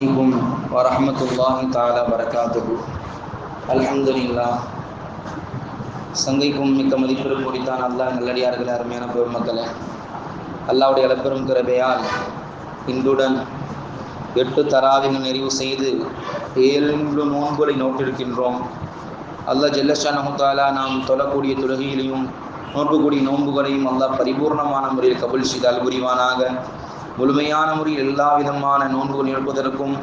عليكم ورحمة الله تعالى وبركاته الحمد لله சங்கைக்கும் மிக்க மதிப்பெரும் முடித்தான் அல்லாஹ் நல்லடியார்களே அருமையான பெருமக்களே அல்லாவுடைய இழப்பெரும் கிருபையால் இன்றுடன் எட்டு தராவிகள் நிறைவு செய்து ஏழு நோன்புகளை நோட்டிருக்கின்றோம் அல்லாஹ் ஜல்லஷானஹுத்தாலா நாம் தொழக்கூடிய தொழுகையிலையும் நோன்புக்கூடிய நோன்புகளையும் அல்லாஹ் பரிபூர்ணமான முறையில் கபுல் செய்தால் புரிவானாக முழுமையான முறையில் எல்லா விதமான நோன்புகள் எடுப்பதற்கும்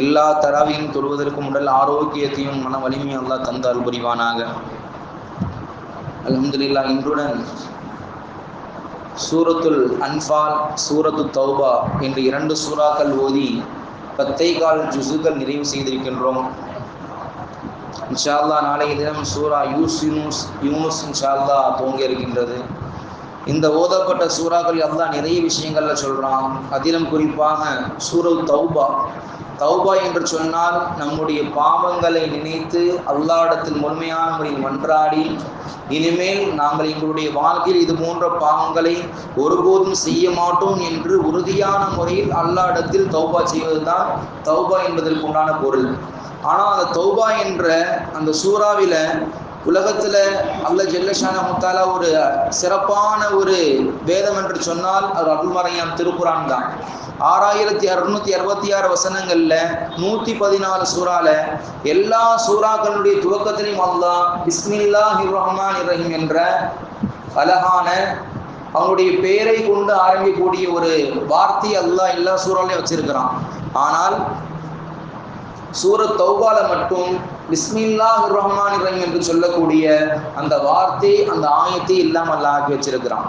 எல்லா தரவையும் தொழுவதற்கும் உடல் ஆரோக்கியத்தையும் மன வலிமையும் அல்லா தந்தால் புரிவானாக. அலமதுல்லா இன்றுடன் சூரத்துல் அன்பால் சூரத்து தௌபா என்ற இரண்டு சூறாக்கள் ஓதி பத்தை கால் ஜுசுகள் நிறைவு செய்திருக்கின்றோம். இன்ஷால்லா நாளைய தினம் சூரா யூஸ் யூனுஸ் யூனுஸ் இன்ஷால்லா அல்லாஹ் துவங்க இருக்கின்றது. இந்த ஓதப்பட்ட சூறாக்கள் எல்லாம் நிறைய விஷயங்கள்ல சொல்றான். அதிலும் குறிப்பாக சூரவ் தௌபா. தௌபா என்று சொன்னால் நம்முடைய பாவங்களை நினைத்து அல்லாடத்தில் முழுமையான முறையில் மன்றாடி இனிமேல் நாங்கள் எங்களுடைய வாழ்க்கையில் இது போன்ற பாவங்களை ஒருபோதும் செய்ய மாட்டோம் என்று உறுதியான முறையில் அல்லாடத்தில் தௌபா செய்வதுதான் தௌபா என்பதற்கு உண்டான பொருள். ஆனால் அந்த தௌபா என்ற அந்த சூறாவில உலகத்துல அல்ல ஜெல்லஷான முத்தாலா ஒரு சிறப்பான ஒரு வேதம் என்று சொன்னால் அது அருள்மறையான் திருக்குறான் தான். ஆறாயிரத்தி அறுநூத்தி அறுபத்தி ஆறு வசனங்கள்ல நூத்தி பதினாலு சூறால எல்லா சூறாக்களுடைய துவக்கத்திலையும் அல்லா பிஸ்மில்லா ரஹ்மான் இரஹிம் என்ற அழகான அவனுடைய பெயரை கொண்டு ஆரம்பிக்கக்கூடிய ஒரு வார்த்தை அல்லாஹ் எல்லா சூறாலையும் வச்சிருக்கிறான். ஆனால் சூரத் தௌபால மட்டும் பிஸ்மில்லா ரஹ்மான் ரஹீம் என்று சொல்லக்கூடிய அந்த வார்த்தை அந்த ஆயத்தை இல்லாமல் அல்ல ஆக்கி வச்சிருக்கிறான்.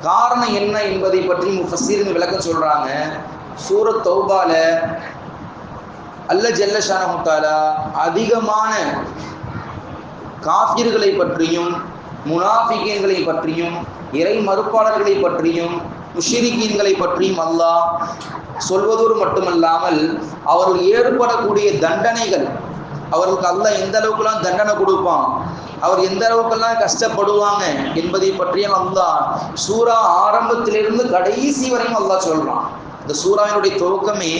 காரணம் என்ன என்பதை பற்றி முஃபசீரின் விளக்கம் சொல்றாங்க. சூரத் தௌபால அல்ல ஜல்லஷான முத்தாலா அதிகமான காஃபிர்களை பற்றியும் முனாஃபிகீன்களை பற்றியும் இறை மறுப்பாளர்களை பற்றியும் முஷிரிகீன்களை பற்றியும் அல்லாஹ் சொல்வதோடு மட்டுமல்லாமல் அவர்கள் ஏற்படக்கூடிய தண்டனைகள் அவர்களுக்கு அல்லாஹ் எந்த அளவுக்குலாம் தண்டனை கொடுப்பான் அவர் எந்த அளவுக்கெல்லாம் கஷ்டப்படுவாங்க என்பதை பற்றியும் அல்லாஹ் சூரா ஆரம்பத்திலிருந்து கடைசி வரையும் அல்லாஹ் சொல்றான். இந்த சூறாவினுடைய துவக்கமே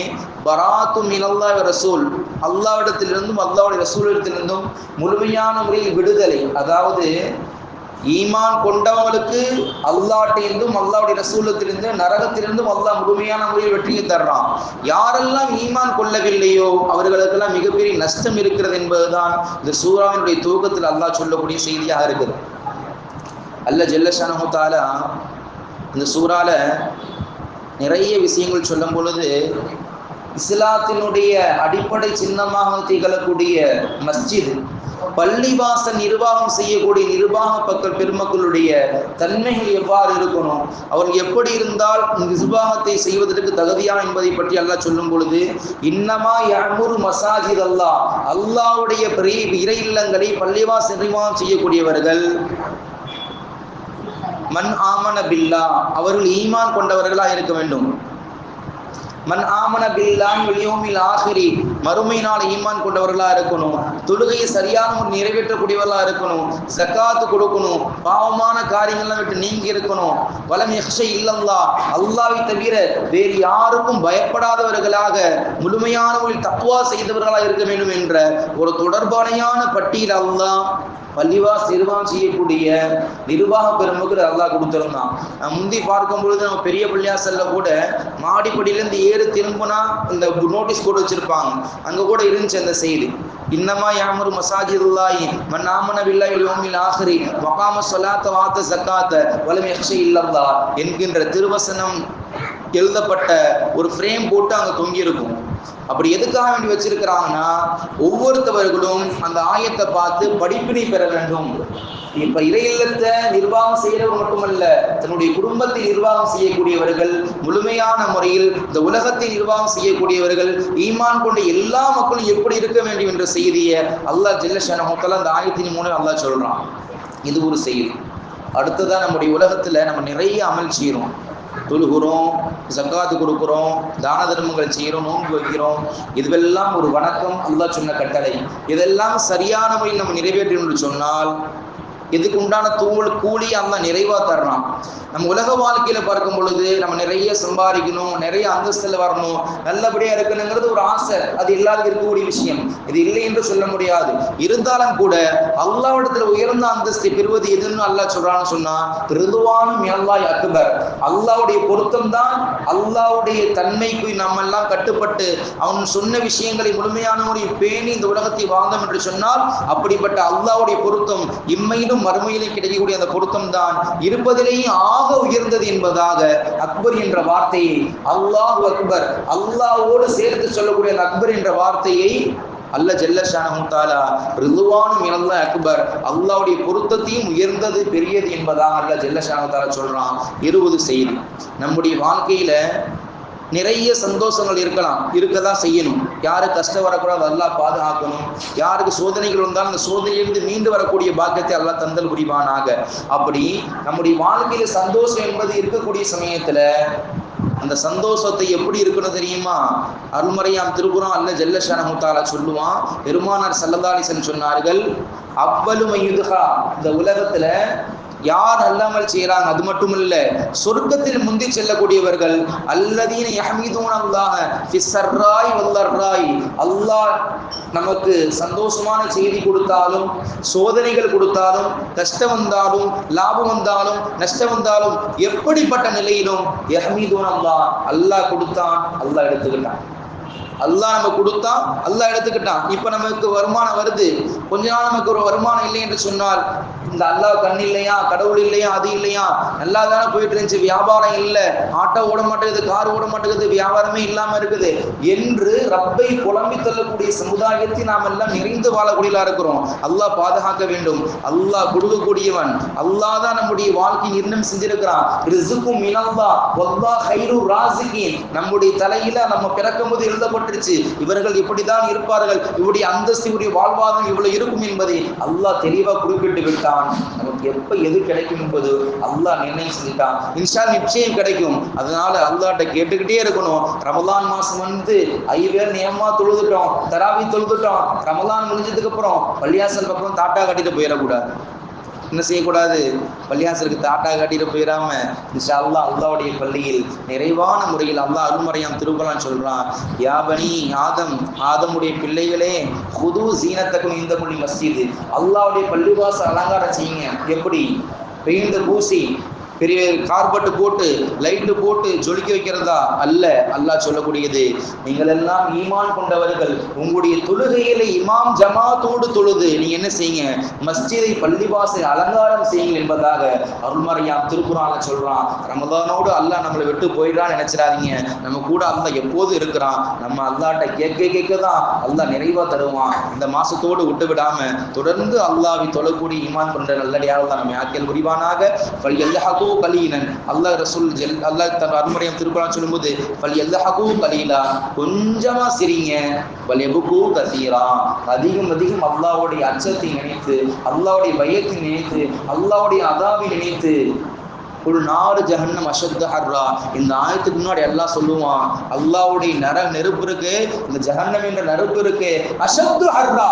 பராத்து மினல்லா ரசூல் அல்லாவிடத்திலிருந்தும் அல்லாவுடைய ரசூலிடத்திலிருந்தும் முழுமையான முறையில் விடுதலை அதாவது ஈமான் கொண்டவங்களுக்கு அல்லாட்டிலிருந்தும் அல்லாவுடைய ரசூலத்திலிருந்து நரகத்திலிருந்தும் அல்லாஹ் முழுமையான முறையில் வெற்றியை தர்றான். யாரெல்லாம் ஈமான் கொள்ளவில்லையோ அவர்களுக்கெல்லாம் மிகப்பெரிய நஷ்டம் இருக்கிறது என்பதுதான் இந்த சூறாவினுடைய தூக்கத்தில் அல்லாஹ் சொல்லக்கூடிய செய்தியாக இருக்குது. அல்ல ஜெல்லஷானஹாலா இந்த சூறால நிறைய விஷயங்கள் சொல்லும் பொழுது இஸ்லாத்தினுடைய அடிப்படை சின்னமாக திகழக்கூடிய மஸ்ஜித் பள்ளிவாசல் நிர்வாகம் செய்யக்கூடிய நிர்வாக பக்கள் பெருமக்களுடைய தன்மைகள் எவ்வாறு இருக்கணும்? அவர்கள் எப்படி இருந்தால் நிர்வாகத்தை செய்வதற்கு தகுதியா என்பதை பற்றி அல்லாஹ் சொல்லும் பொழுது இன்னமா யமுரு மசாஜித் அல்லாஹ். அல்லாவுடைய பெரிய இறை இல்லங்களை பள்ளிவாசல் நிர்வாகம் செய்யக்கூடியவர்கள் மண் ஆமன பில்லா. அவர்கள் ஈமான் கொண்டவர்களாக இருக்க வேண்டும். மன் ஆமன பில்லான் வெளியோமில் ஆகிரி. மறுமை நாள் ஈமான் கொண்டவர்களா இருக்கணும். தொழுகையை சரியான ஒரு நிறைவேற்றக்கூடியவர்களா இருக்கணும். சக்காத்து கொடுக்கணும். பாவமான காரியங்கள்லாம் விட்டு நீங்கி இருக்கணும். வலம் எக்ஷை இல்லல்லா அல்லாவை தவிர வேறு யாருக்கும் பயப்படாதவர்களாக முழுமையான ஒரு தக்குவா செய்தவர்களாக இருக்க வேண்டும் என்ற ஒரு தொடர்பானையான பட்டியல் அல்லாஹ் பள்ளிவாஸ் நிர்வாகம் செய்யக்கூடிய நிர்வாக பெருமக்கள் அல்லாஹ் கொடுத்துருந்தான். நான் முந்தி பார்க்கும் பொழுது நம்ம பெரிய பள்ளியாசல்ல கூட மாடிப்படியிலேருந்து ஏறு திரும்பினா இந்த நோட்டீஸ் போட்டு வச்சிருப்பாங்க. அங்க கூட இருந்துச்சு அந்த செய்தி. இன்னமா யாமரு மசாஜிதுல்லாஹி மன் ஆமன யோமில் யௌமில் வகாம சொல்லாத்த வாத்த சக்காத்த வலம் எக்ஷ இல்லல்லா என்கின்ற திருவசனம் எழுதப்பட்ட ஒரு ஃப்ரேம் போட்டு அங்கே தொங்கியிருக்கும். அப்படி எதுக்காக வேண்டி வச்சிருக்கிறாங்கன்னா ஒவ்வொருத்தவர்களும் அந்த ஆயத்தை பார்த்து படிப்பினை பெற வேண்டும். இப்ப இறை இல்லத்தை நிர்வாகம் செய்யறவர் மட்டுமல்ல தன்னுடைய குடும்பத்தை நிர்வாகம் செய்யக்கூடியவர்கள் முழுமையான முறையில் இந்த உலகத்தை நிர்வாகம் செய்யக்கூடியவர்கள் ஈமான் கொண்ட எல்லா மக்களும் எப்படி இருக்க வேண்டும் என்ற செய்தியை அல்லாஹ் ஜெல்லஷன மக்கள் அந்த ஆயத்தின் மூலம் அல்லாஹ் சொல்றான். இது ஒரு செய்தி. அடுத்ததான் நம்முடைய உலகத்துல நம்ம நிறைய அமல் செய்யறோம். தொழுகிறோம் ஜக்காத்து கொடுக்குறோம் தான தர்மங்கள் செய்கிறோம் நோன்பு வைக்கிறோம். இதுவெல்லாம் ஒரு வணக்கம் அல்லா சொன்ன கட்டளை. இதெல்லாம் சரியான முறையில் நம்ம நிறைவேற்றணும் சொன்னால் இதுக்கு உண்டான தூள் கூலி அந்த நிறைவா தரலாம். நம்ம உலக வாழ்க்கையில பார்க்கும் பொழுது நம்ம நிறைய சம்பாதிக்கணும் நிறைய அந்தஸ்துல வரணும் நல்லபடியா இருக்கணுங்கிறது ஒரு ஆசை. அது இல்லாத இருக்கக்கூடிய விஷயம். இது இல்லை என்று சொல்ல முடியாது. இருந்தாலும் கூட அல்லாவிடத்துல உயர்ந்த அந்தஸ்தை பெறுவது எதுன்னு அல்லா சொல்றான்னு சொன்னா ரிதுவானும் அல்லாஹ் அக்பர். அல்லாவுடைய பொருத்தம் தான் அல்லாவுடைய தன்மைக்கு நம்ம எல்லாம் கட்டுப்பட்டு அவன் சொன்ன விஷயங்களை முழுமையான பேணி இந்த உலகத்தை வாழ்ந்தோம் என்று சொன்னால் அப்படிப்பட்ட அல்லாவுடைய பொருத்தம் இம்மையிலும் மறுமையிலும் கிடைக்கக்கூடிய அந்த பொருத்தம் தான். இருப்பதிலேயே ஆக உயர்ந்தது என்பதாக அக்பர் என்ற வார்த்தையை அல்லாஹ் அக்பர் அல்லாவோடு சேர்த்து சொல்லக்கூடிய அந்த அக்பர் என்ற வார்த்தையை அல்ல ஜெல்லஷானு தாலா ரிதுவானும் இழந்த அக்பர் அல்லாவுடைய பொருத்தத்தையும் உயர்ந்தது பெரியது என்பதாக அல்ல ஜெல்ல தாலா சொல்றான். இருபது செய்தி. நம்முடைய வாழ்க்கையில நிறைய சந்தோஷங்கள் இருக்கலாம். இருக்கதான் செய்யணும். யாரு கஷ்டம் வரக்கூடாது அல்லாஹ் பாதுகாக்கணும். யாருக்கு சோதனைகள் வந்தாலும் அந்த சோதனையிலிருந்து மீண்டு வரக்கூடிய பாக்கியத்தை அல்லாஹ் தந்தல் புரிவானாக. அப்படி நம்முடைய வாழ்க்கையில சந்தோஷம் என்பது இருக்கக்கூடிய சமயத்துல அந்த சந்தோஷத்தை எப்படி இருக்கணும் தெரியுமா? அருள்மறையாம் திருபுரம் அல்ல ஜெல்லஷான சொல்லுவான். பெருமானார் சல்லதாலிசன் சொன்னார்கள் அவ்வளவு இந்த உலகத்துல யார் அல்லாமல் செய்யறாங்க அது மட்டும் இல்ல சொர்க்கத்தில் முந்தி செல்லக்கூடியவர்கள் அல்லதீன யஹ்மீதூன் அல்லாஹ ஃபிஸ்ஸர்ராய் வல்லர்ராய் அல்லாஹ் நமக்கு சந்தோஷமான செய்தி கொடுத்தாலும் சோதனைகள் கொடுத்தாலும் கஷ்டம் வந்தாலும் லாபம் வந்தாலும் நஷ்டம் வந்தாலும் எப்படிப்பட்ட நிலையிலும் யஹ்மீதூன் அல்லாஹ் அல்லாஹ் கொடுத்தான் அல்லாஹ் எடுத்துக்கிட்டான். அல்லாஹ் நம்ம கொடுத்தா அல்லாஹ் எடுத்துக்கிட்டான். இப்ப நமக்கு வருமானம் வருது. கொஞ்ச நாள் நமக்கு ஒரு வருமானம் இல்லை என்று சொன்னால் இந்த அல்லாஹ் கண் இல்லையா? கடவுள் இல்லையா? அது இல்லையா? நல்லா தானே போயிட்டு இருந்துச்சு. வியாபாரம் இல்லை. ஆட்டோ ஓட மாட்டேங்குது கார் ஓட மாட்டேங்குது வியாபாரமே இல்லாம இருக்குது என்று ரப்பை புலம்பி தள்ளக்கூடிய சமுதாயத்தை நாம் எல்லாம் நிறைந்து வாழக்கூடியலா இருக்கிறோம். அல்லாஹ் பாதுகாக்க வேண்டும். அல்லாஹ் கொடுக்கக்கூடியவன். அல்லாஹ் தான் நம்முடைய வாழ்க்கை நிர்ணயம் செஞ்சிருக்கிறான். ரிசுக்கும் மினல்லா வல்லா ஹைரு ராசிகின் நம்முடைய தலையில நம்ம பிறக்கும் போது எழுதப்பட்டுருச்சு இவர்கள் இப்படிதான் இருப்பார்கள். இவருடைய அந்தஸ்து இவருடைய வாழ்வாதாரம் இவ்வளவு இருக்கும் என்பதை அல்லாஹ் தெளிவா குறிப்பிட்டு விட்டான். நமக்கு எப்ப எது கிடைக்கும் என்பது அல்லாஹ் நிர்ணயம் செஞ்சுட்டான். இன்ஷா நிச்சயம் கிடைக்கும். அதனால அல்லாட்ட கேட்டுக்கிட்டே இருக்கணும். ரமலான் மாசம் வந்து ஐவேர் நியமா தொழுதுட்டோம். தராவி தொழுதுட்டோம். ரமலான் முடிஞ்சதுக்கு அப்புறம் பள்ளியாசல் அப்புறம் தாட்டா கட்டிட்டு போயிடக்கூடாது. என்ன செய்யக்கூடாது. பள்ளியாசலுக்கு தாட்டா காட்டிட்டு போயிடாம இன்ஷா அல்லா அல்லாவுடைய பள்ளியில் நிறைவான முறையில் அல்லாஹ் அருள்மறையாம் திருக்குறான் சொல்றான். யாபனி ஆதம் ஆதமுடைய பிள்ளைகளே புது சீனத்தக்கும் இந்த மொழி மஸ்ஜிது. அல்லாவுடைய பள்ளிவாச அலங்காரம் செய்யுங்க. எப்படி? பெயிண்ட் பூசி பெரிய கார்பெட்டு போட்டு லைட்டு போட்டு ஜொலிக்க வைக்கிறதா? அல்ல. அல்லாஹ் சொல்லக்கூடியது நீங்கள் எல்லாம் ஈமான் கொண்டவர்கள். உங்களுடைய தொழுகையில இமாம் ஜமாத்தோடு தொழுது நீங்க என்ன செய்யுங்க? மஸ்ஜிதை பள்ளிவாசை அலங்காரம் செய்யுங்கள் என்பதாக அருள்மறையாம் திருக்குறான சொல்றான். ரமதானோடு அல்லாஹ் நம்மளை விட்டு போயிடான்னு நினைச்சிடாதீங்க. நம்ம கூட அல்லாஹ் எப்போதும் இருக்கிறான். நம்ம அல்லாட்ட கேட்க கேட்க தான் அல்லாஹ் நிறைவா தருவான். இந்த மாசத்தோடு விட்டு விடாம தொடர்ந்து அல்லாஹ்வை தொழக்கூடிய ஈமான் கொண்ட நல்லடியாக நம்ம. ஆக்கியல் புரிவானாக பல் எல்லஹகு கலீலன் அல்லாஹ் ரசூல் ஜெல் அல்லாஹ் தன் அருள்மறையாம் திருக்குறான் சொல்லும்போது பல் எல்லஹகு கலீலா. கொஞ்சமா சிரிங்க. பல் எபுக்கூ கசீரா. அதிகம் அதிகம் அல்லாவுடைய அச்சத்தை நினைத்து அல்லாவுடைய பயத்தை நினைத்து அல்லாவுடைய அதாவை நினைத்து ஒரு நாடு ஜஹன்னம் அஷத்து ஹர்ரா. இந்த ஆயத்துக்கு முன்னாடி எல்லாம் சொல்லுவான் அல்லாவுடைய நர நெருப்பு இருக்கு இந்த ஜஹன்னம் என்ற நெருப்பு இருக்கு அஷத்து ஹர்ரா.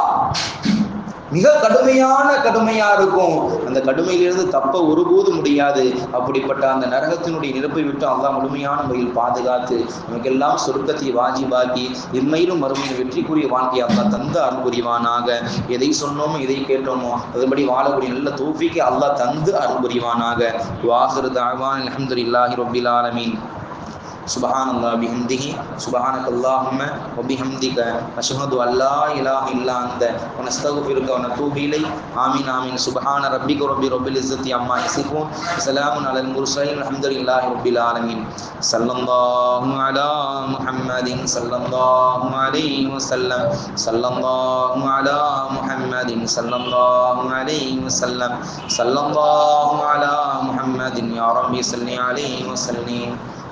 மிக கடுமையான கடுமையா இருக்கும். அந்த கடுமையிலிருந்து தப்ப ஒருபோது முடியாது. அப்படிப்பட்ட அந்த நரகத்தினுடைய நிரப்பை விட்டு அல்லாஹ் முழுமையான முறையில் பாதுகாத்து நமக்கெல்லாம் சொர்க்கத்தை வாஜிபாக்கி இம்மையிலும் மறுமையில் வெற்றிக்குரிய வாழ்க்கையை அல்லாஹ் தந்து அருள் புரிவானாக. எதை சொன்னோமோ எதை கேட்டோமோ அதுபடி வாழக்கூடிய நல்ல தோஃபிக்கு அல்லாஹ் தந்து அருள் புரிவானாக. வாஹிரு தாவான் அல்ஹம்துலில்லாஹி ஆலமீன். سبحان الله بحمده سبحانك اللهم وبحمدك نشهد ان لا اله الا انت ونستغفرك ونتوب اليك امين امين سبحان ربك رب رب العزه عما يصفون وسلام على المرسلين الحمد لله رب العالمين صلى الله على محمد صلى الله عليه وسلم صلى الله على محمد صلى الله عليه وسلم صلى الله على محمد يا ربي صل عليه وسلم